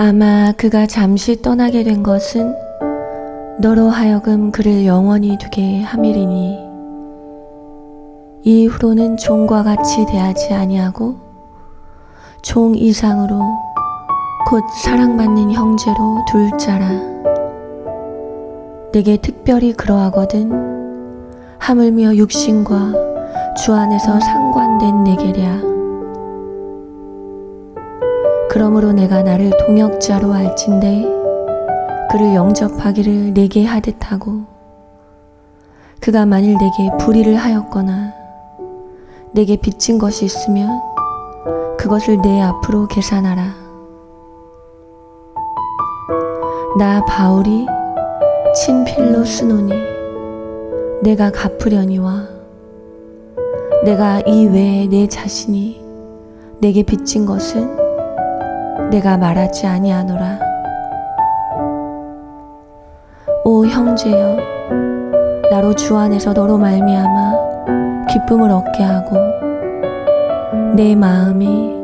아마 그가 잠시 떠나게 된 것은 너로 하여금 그를 영원히 두게 함이리니. 이후로는 종과 같이 대하지 아니하고 종 이상으로 곧 사랑받는 형제로 둘 자라. 내게 특별히 그러하거든 하물며 육신과 주 안에서 상관된 내게랴 그러므로 내가 나를 동역자로 알진대. 그를 영접하기를 내게 하듯하고 그가 만일 내게 불의를 하였거나 내게 빚진 것이 있으면 그것을 내 앞으로 계산하라. 나 바울이 친필로 쓰노니 내가 갚으려니와 내가 이 외에 내 자신이 내게 빚진 것은 내가 말하지 아니하노라. 오 형제여, 나로 주 안에서 너로 말미암아 기쁨을 얻게 하고 내 마음이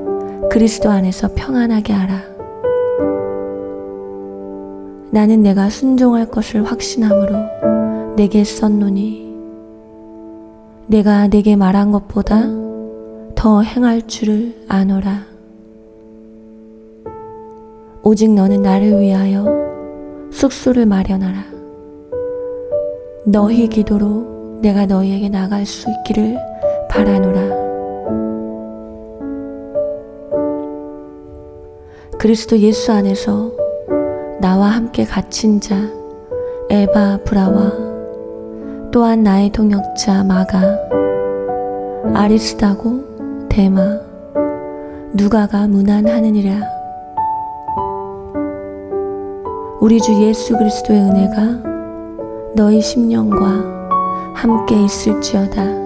그리스도 안에서 평안하게 하라. 나는 내가 순종할 것을 확신함으로 내게 썼노니 내가 내게 말한 것보다 더 행할 줄을 아노라. 오직 너는 나를 위하여 숙소를 마련하라. 너희 기도로 내가 너희에게 나갈 수 있기를 바라노라. 그리스도 예수 안에서 나와 함께 갇힌 자 에바 브라와 또한 나의 동역자 마가 아리스다고 데마 누가가 무난하느니라. 우리 주 예수 그리스도의 은혜가 너희 심령과 함께 있을지어다.